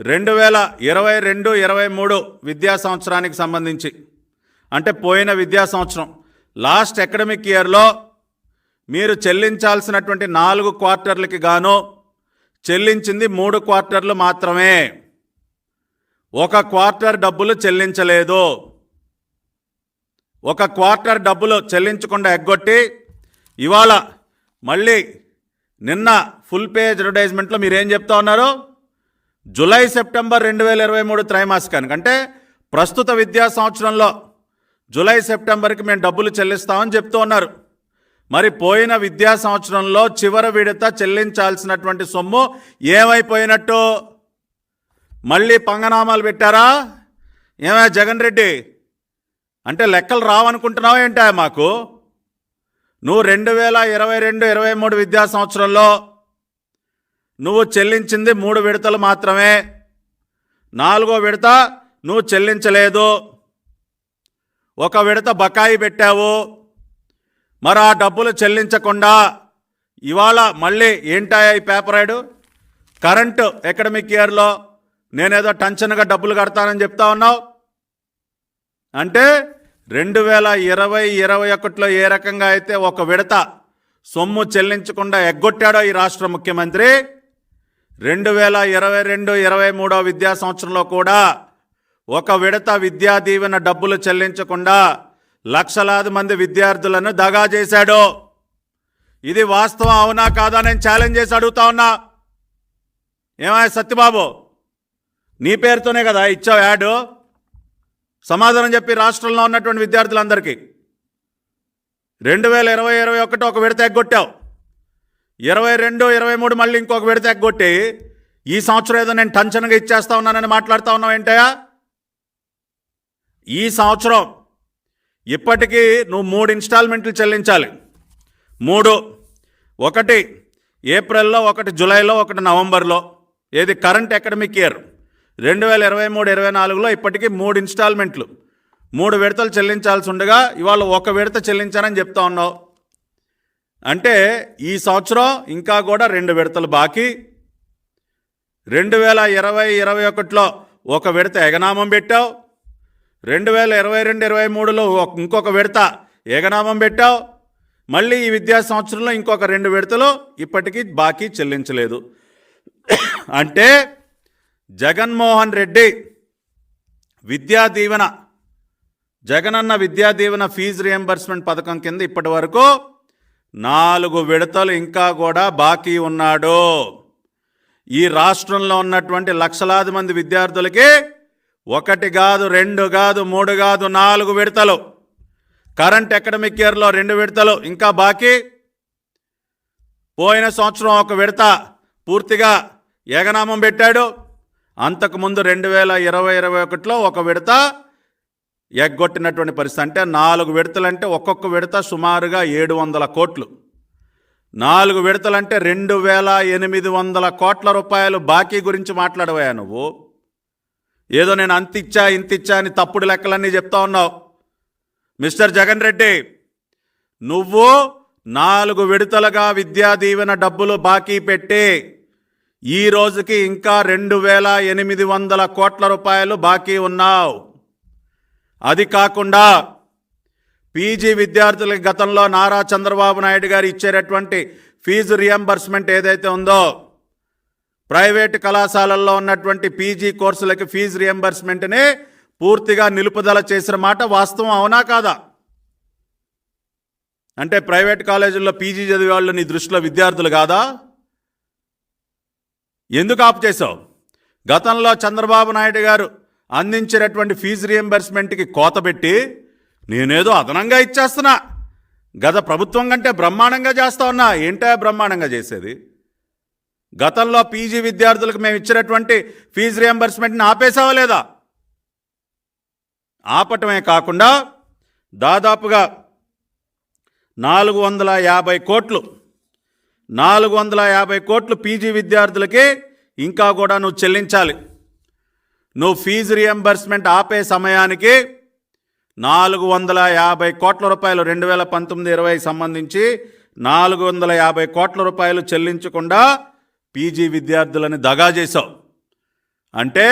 రెండు వేల ఇరవై రెండు ఇరవై మూడు విద్యా సంవత్సరానికి సంబంధించి. అంటే పోయిన విద్యా సంవత్సరం. లాస్ట్ అకాడమిక్ ఇయర్లో మీరు చెల్లించాల్సినటువంటి నాలుగు క్వార్టర్లకి గాను చెల్లించింది మూడు క్వార్టర్లు మాత్రమే. ఒక క్వార్టర్ డబ్బులు చెల్లించలేదు. ఒక క్వార్టర్ డబ్బులు చెల్లించకుండా ఎగ్గొట్టి ఇవాళ మళ్ళీ నిన్న ఫుల్ పే అడ్వర్టైజ్మెంట్లో మీరు ఏం చెప్తా ఉన్నారు? జులై సెప్టెంబర్ రెండు వేల ఇరవై మూడు త్రైమాసికానికి. అంటే ప్రస్తుత విద్యా సంవత్సరంలో జులై సెప్టెంబర్కి మేము డబ్బులు చెల్లిస్తామని చెప్తూ ఉన్నారు. మరి పోయిన విద్యా సంవత్సరంలో చివరి విడత చెల్లించాల్సినటువంటి సొమ్ము ఏమైపోయినట్టు? మళ్ళీ పంగనామాలు పెట్టారా? ఏమే జగన్ రెడ్డి? అంటే లెక్కలు రావనుకుంటున్నావా ఏంటా మాకు? నువ్వు రెండు వేల ఇరవై రెండు ఇరవై మూడు విద్యా సంవత్సరంలో నువ్వు చెల్లించింది మూడు విడతలు మాత్రమే. నాలుగో విడత నువ్వు చెల్లించలేదు. ఒక విడత బకాయి పెట్టావు. మరి ఆ డబ్బులు చెల్లించకుండా ఇవాళ మళ్ళీ ఏంటాయా ఈ పేపర్ కరెంటు అకాడమిక్ ఇయర్లో నేనేదో టెన్షన్గా డబ్బులు కడతానని చెప్తా ఉన్నావు. అంటే రెండు వేల ఇరవై ఇరవై ఒకటిలో ఏ రకంగా అయితే ఒక విడత సొమ్ము చెల్లించకుండా ఎగ్గొట్టాడో ఈ రాష్ట్ర ముఖ్యమంత్రి రెండు వేల ఇరవై రెండు ఇరవై మూడో విద్యా సంవత్సరంలో కూడా ఒక విడత విద్యా దీవెన డబ్బులు చెల్లించకుండా లక్షలాది మంది విద్యార్థులను దగా చేశాడు. ఇది వాస్తవం అవునా కాదా నేను ఛాలెంజ్ చేసి అడుగుతా ఉన్నా? ఏమయ్య సత్యబాబు? నీ పేరుతోనే కదా ఇచ్చావు యాడ్. సమాధానం చెప్పి రాష్ట్రంలో ఉన్నటువంటి విద్యార్థులందరికీ. రెండు వేల ఇరవై ఇరవై ఒకటి ఒక విడత ఎగ్గొట్టావు. ఇరవై రెండు ఇరవై మూడు మళ్ళీ ఇంకొక విడత ఎగ్గొట్టి ఈ సంవత్సరం ఏదో నేను టంచనగా ఇచ్చేస్తా ఉన్నానని మాట్లాడుతూ ఉన్నావు ఏంటయ్యా? ఈ సంవత్సరం ఇప్పటికీ నువ్వు మూడు ఇన్స్టాల్మెంట్లు చెల్లించాలి. మూడు. ఒకటి ఏప్రిల్లో ఒకటి జూలైలో ఒకటి నవంబర్లో. ఏది కరెంట్ అకాడమిక్ ఇయర్. రెండు వేల ఇరవై మూడు ఇరవై నాలుగులో ఇప్పటికీ మూడు ఇన్స్టాల్మెంట్లు. మూడు విడతలు చెల్లించాల్సి ఉండగా ఇవాళ ఒక విడత చెల్లించానని చెప్తా ఉన్నావు. అంటే ఈ సంవత్సరం ఇంకా కూడా రెండు విడతలు బాకీ. రెండు వేల ఇరవై ఇరవై ఒకటిలో ఒక విడత ఎగనామం పెట్టావు. రెండు వేల ఇరవై రెండు ఇరవై మూడులో ఇంకొక విడత ఎగనామం పెట్టావు. మళ్ళీ ఈ విద్యా సంవత్సరంలో ఇంకొక రెండు విడతలు ఇప్పటికీ బాకీ చెల్లించలేదు. అంటే జగన్మోహన్ రెడ్డి విద్యా దీవెన జగనన్న విద్యా దీవెన ఫీజు రియంబర్స్మెంట్ పథకం కింద ఇప్పటి వరకు నాలుగు విడతలు ఇంకా కూడా బాకీ ఉన్నాడు. ఈ రాష్ట్రంలో ఉన్నటువంటి లక్షలాది మంది విద్యార్థులకి ఒకటి కాదు రెండు కాదు మూడు కాదు నాలుగు విడతలు. కరెంట్ అకాడమిక్ ఇయర్లో రెండు విడతలు ఇంకా బాకీ. పోయిన సంవత్సరం ఒక విడత పూర్తిగా ఏగనామం పెట్టాడు. అంతకుముందు రెండు వేల ఇరవై ఇరవై ఒకటిలో ఒక విడత ఎగ్గొట్టినటువంటి పరిస్థితి. అంటే నాలుగు విడతలంటే ఒక్కొక్క విడత సుమారుగా ఏడు వందల కోట్లు. నాలుగు విడతలంటే రెండు వేల ఎనిమిది వందల కోట్ల రూపాయలు బాకీ గురించి మాట్లాడవయా నువ్వు. ఏదో నేను అంతిచ్చా ఇంతిచ్చా అని తప్పుడు లెక్కలన్నీ చెప్తా ఉన్నావు. మిస్టర్ జగన్ రెడ్డి నువ్వు నాలుగు విడతలుగా విద్యా దీవెన డబ్బులు బాకీ పెట్టి ఈ రోజుకి ఇంకా రెండు వేల ఎనిమిది వందల కోట్ల రూపాయలు బాకీ ఉన్నావు. అది కాకుండా పీజీ విద్యార్థులకి గతంలో నారా చంద్రబాబు నాయుడు గారు ఇచ్చేటటువంటి ఫీజు రియంబర్స్మెంట్ ఏదైతే ఉందో ప్రైవేటు కళాశాలల్లో ఉన్నటువంటి పీజీ కోర్సులకి ఫీజు రియంబర్స్మెంట్ని పూర్తిగా నిలుపుదల చేసిన మాట వాస్తవం అవునా కాదా? అంటే ప్రైవేట్ కాలేజీల్లో పీజీ చదివే వాళ్ళు నీ దృష్టిలో విద్యార్థులు కాదా? ఎందుకు ఆపు చేసావు గతంలో చంద్రబాబు నాయుడు గారు అందించినటువంటి ఫీజు రియంబర్స్మెంట్కి కోత పెట్టి నేనేదో అదనంగా ఇచ్చేస్తున్నా. గత ప్రభుత్వం కంటే బ్రహ్మాండంగా చేస్తా ఉన్నా. ఏంటో బ్రహ్మాండంగా చేసేది? గతంలో పీజీ విద్యార్థులకు మేము ఇచ్చినటువంటి ఫీజు రియంబర్స్మెంట్ని ఆపేసావా లేదా? ఆపటమే కాకుండా దాదాపుగా నాలుగు వందల యాభై కోట్లు నాలుగు వందల యాభై కోట్లు పీజీ విద్యార్థులకి ఇంకా కూడా నువ్వు చెల్లించాలి. నువ్వు ఫీజు రియంబర్స్మెంట్ ఆపే సమయానికి నాలుగు వందల యాభై కోట్ల రూపాయలు రెండు వేల పంతొమ్మిది ఇరవై సంబంధించి నాలుగు వందల యాభై కోట్ల రూపాయలు చెల్లించకుండా పీజీ విద్యార్థులని దగా చేశావు. అంటే